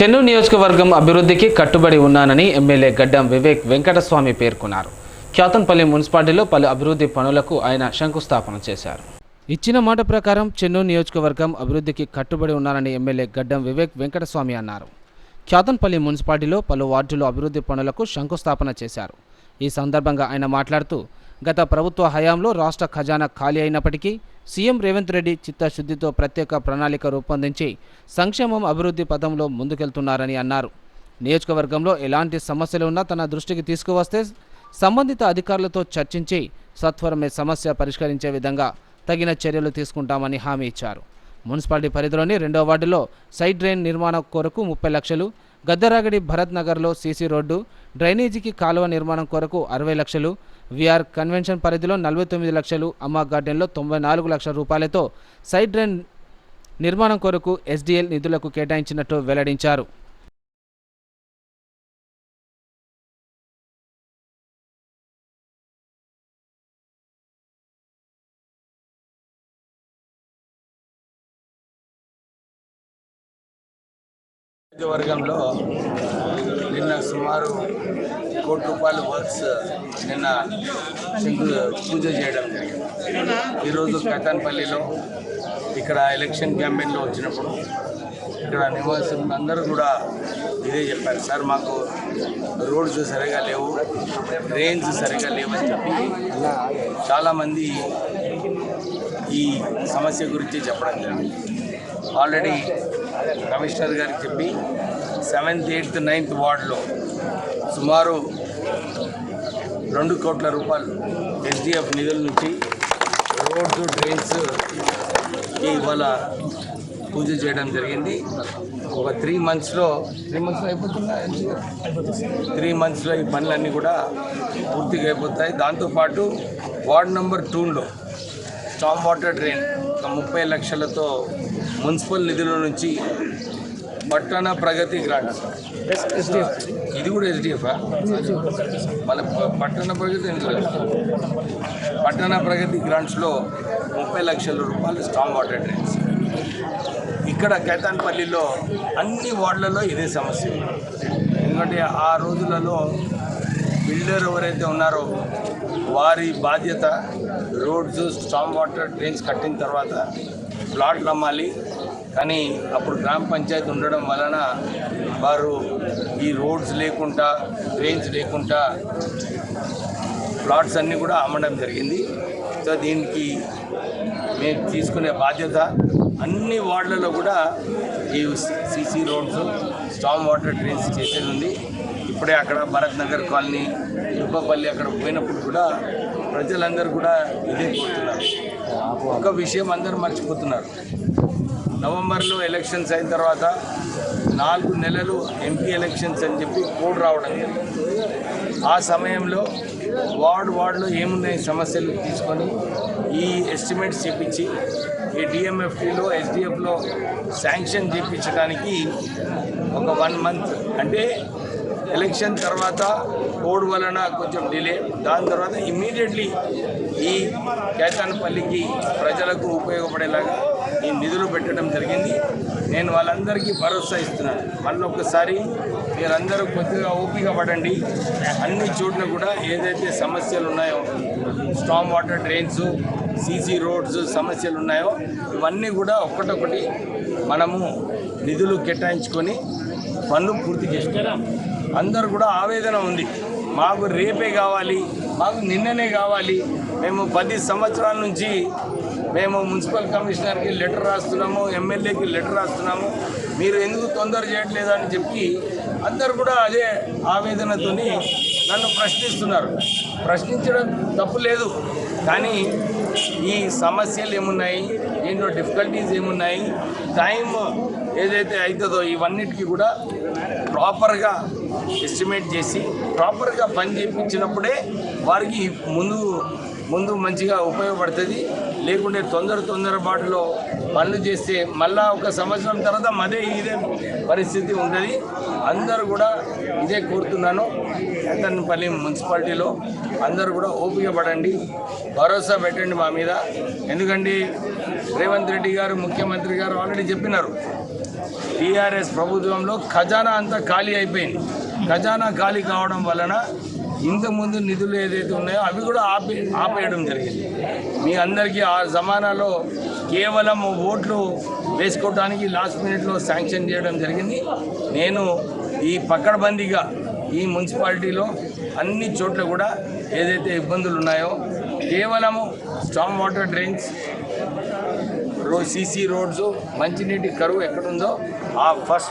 చెన్నూరు నియోజకవర్గం అభివృద్ధికి కట్టుబడి ఉన్నానని ఎమ్మెల్యే గడ్డం వివేక్ వెంకటస్వామి పేర్కొన్నారు. క్యాతన్పల్లి మున్సిపాలిటీలో పలు అభివృద్ధి పనులకు ఆయన శంకుస్థాపన చేశారు. ఇచ్చిన మాట ప్రకారం చెన్నూరు నియోజకవర్గం అభివృద్ధికి కట్టుబడి ఉన్నారని ఎమ్మెల్యే గడ్డం వివేక్ వెంకటస్వామి అన్నారు. క్యాతన్పల్లి మున్సిపాలిటీలో పలు వార్డులు అభివృద్ధి పనులకు శంకుస్థాపన చేశారు. ఈ సందర్భంగా ఆయన మాట్లాడుతూ గత ప్రభుత్వ హయాంలో రాష్ట్ర ఖజానా ఖాళీ అయినప్పటికీ సీఎం రేవంత్ రెడ్డి చిత్తశుద్ధితో ప్రత్యేక ప్రణాళిక రూపొందించి సంక్షేమం అభివృద్ధి పథంలో ముందుకెళ్తున్నారని అన్నారు. నియోజకవర్గంలో ఎలాంటి సమస్యలు ఉన్నా తన దృష్టికి తీసుకువస్తే సంబంధిత అధికారులతో చర్చించి సత్వరమే సమస్య పరిష్కరించే విధంగా తగిన చర్యలు తీసుకుంటామని హామీ ఇచ్చారు. మున్సిపాలిటీ పరిధిలోని రెండో వార్డులో సైడ్ డ్రైన్ నిర్మాణం కొరకు ముప్పై లక్షలు గద్దరాగడి భరత్ నగర్లో సీసీ రోడ్డు డ్రైనేజీకి కాలువ నిర్మాణం కొరకు అరవై లక్షలు విఆర్ కన్వెన్షన్ పరిధిలో నలభై తొమ్మిది లక్షలు అమ్మ గార్డెన్లో తొంభై నాలుగు లక్షల రూపాయలతో సైడ్ డ్రైన్ నిర్మాణం కొరకు ఎస్డిఎల్ నిధులకు కేటాయించినట్టు వెల్లడించారు. నియోజకవర్గంలో నిన్న సుమారు కోటి రూపాయల వర్క్స్ నిన్న శంకు పూజ చేయడం జరిగింది. ఈరోజు కతాన్పల్లిలో ఇక్కడ ఎలక్షన్ క్యాంపెయిన్లో వచ్చినప్పుడు ఇక్కడ నివాసులు అందరూ కూడా ఇదే చెప్పారు. సార్ మాకు రోడ్స్ సరిగా లేవు డ్రైన్స్ సరిగా లేవని చెప్పి చాలామంది ఈ సమస్య గురించి చెప్పడం జరిగింది. ఆల్రెడీ కమిషనర్ గారికి చెప్పి సెవెంత్ ఎయిత్ నైన్త్ వార్డులో సుమారు రెండు కోట్ల రూపాయలు ఎస్డిఎఫ్ నిధుల నుంచి రోడ్స్ డ్రైన్స్ ఇవాళ పూజ చేయడం జరిగింది. ఒక త్రీ మంత్స్లో త్రీ మంత్స్లో అయిపోతుందా? త్రీ మంత్స్లో ఈ పనులన్నీ కూడా పూర్తిగా అయిపోతాయి. దాంతోపాటు వార్డ్ నెంబర్ టూలో స్టామ్ వాటర్ డ్రైన్ ముప్పై లక్షలతో మున్సిపల్ నిధుల నుంచి పట్టణ ప్రగతి గ్రాంట్. ఇది కూడా ఎస్డిఎఫ్ మళ్ళీ పట్టణ ప్రగతి పట్టణ ప్రగతి గ్రాంట్స్లో ముప్పై లక్షల రూపాయలు స్ట్రాంగ్ వాటర్ డ్రైన్స్ ఇక్కడ కైతాన్పల్లిలో అన్ని వార్డులలో ఇదే సమస్య. ఎందుకంటే ఆ రోజులలో బిల్డర్ ఎవరైతే ఉన్నారో వారి బాధ్యత రోడ్స్ స్టామ్ వాటర్ డ్రైన్స్ కట్టిన తర్వాత ప్లాట్లు అమ్మాలి. కానీ అప్పుడు గ్రామ పంచాయతీ ఉండడం వలన వారు ఈ రోడ్స్ లేకుండా డ్రైన్స్ లేకుండా ప్లాట్స్ అన్నీ కూడా అమ్మడం జరిగింది. సో దీనికి మేము తీసుకునే బాధ్యత అన్ని వార్డులలో కూడా ఈ CC roads storm water drains చేసేది ఉంది. ఇప్పుడే అక్కడ భరత్ నగర్ కాలనీ తిరుపపల్లి అక్కడ పోయినప్పుడు కూడా ప్రజలందరూ కూడా ఇదే కోరుతున్నారు. ఒక విషయం అందరూ మర్చిపోతున్నారు. నవంబర్లో ఎలక్షన్స్ అయిన తర్వాత నాలుగు నెలలు ఎంపీ ఎలక్షన్స్ అని చెప్పి కోడ్ రావడం ఆ సమయంలో వార్డు వార్డులో ఏమున్నాయి సమస్యలు తీసుకొని ఈ ఎస్టిమేట్స్ చేపించి ఈ డిఎంఎఫ్టీలో ఎస్డిఎఫ్లో శాంక్షన్ చేయించడానికి ఒక వన్ మంత్ అంటే ఎలక్షన్ తర్వాత కోడ్ వలన కొంచెం డిలే. దాని తర్వాత ఇమ్మీడియట్లీ ఈ కేతానపల్లికి ప్రజలకు ఉపయోగపడేలాగా ఈ నిధులు పెట్టడం జరిగింది. నేను వాళ్ళందరికీ భరోసా ఇస్తున్నాను. మళ్ళీ ఒకసారి మీరందరూ కొద్దిగా ఓపిక పడండి. అన్ని చోట్ల కూడా ఏదైతే సమస్యలు ఉన్నాయో storm water drains CC roads సమస్యలు ఉన్నాయో ఇవన్నీ కూడా ఒక్కటొకటి మనము నిధులు కేటాయించుకొని పనులు పూర్తి చేసుకున్నాం అందరు కూడా ఆవేదన ఉంది. మాకు రేపే కావాలి మాకు నిన్ననే కావాలి. మేము పది సంవత్సరాల నుంచి మేము మున్సిపల్ కమిషనర్కి లెటర్ రాస్తున్నాము ఎమ్మెల్యేకి లెటర్ రాస్తున్నాము. మీరు ఎందుకు తొందర చేయట్లేదు అని చెప్పి అందరు కూడా అదే ఆవేదనతోని నన్ను ప్రశ్నిస్తున్నారు. ప్రశ్నించడం తప్పు లేదు. కానీ ఈ సమస్యలు ఏమున్నాయి? దీంట్లో డిఫికల్టీస్ ఏమున్నాయి? టైం ఏదైతే అవుతుందో ఇవన్నిటికీ కూడా ప్రాపర్గా ఎస్టిమేట్ చేసి ప్రాపర్గా పని చేయించినప్పుడే వారికి ముందు ముందు మంచిగా ఉపయోగపడుతుంది. లేకుంటే తొందర తొందరపాటులో పనులు చేస్తే మళ్ళా ఒక సంవత్సరం తర్వాత మదే ఇదే పరిస్థితి ఉంటుంది. అందరూ కూడా ఇదే కోరుతున్నాను. కేతన్పల్లి మున్సిపాలిటీలో అందరూ కూడా ఓపిక పడండి భరోసా పెట్టండి మా మీద. ఎందుకంటే రేవంత్ రెడ్డి గారు ముఖ్యమంత్రి గారు ఆల్రెడీ చెప్పినారు టీఆర్ఎస్ ప్రభుత్వంలో ఖజానా అంతా ఖాళీ అయిపోయింది. ఖజానా ఖాళీ కావడం వలన ఇంతకుముందు నిధులు ఏదైతే ఉన్నాయో అవి కూడా ఆపే ఆపేయడం జరిగింది. మీ అందరికీ ఆ జమానాలో కేవలం ఓట్లు వేసుకోవడానికి లాస్ట్ మినిట్లో శాంక్షన్ చేయడం జరిగింది. నేను ఈ పక్కడబందీగా ఈ మున్సిపాలిటీలో అన్ని చోట్ల కూడా ఏదైతే ఇబ్బందులు ఉన్నాయో కేవలము స్టామ్ వాటర్ డ్రైన్స్ రో సీసీ రోడ్స్ మంచినీటి కరువు ఎక్కడుందో ఆ ఫస్ట్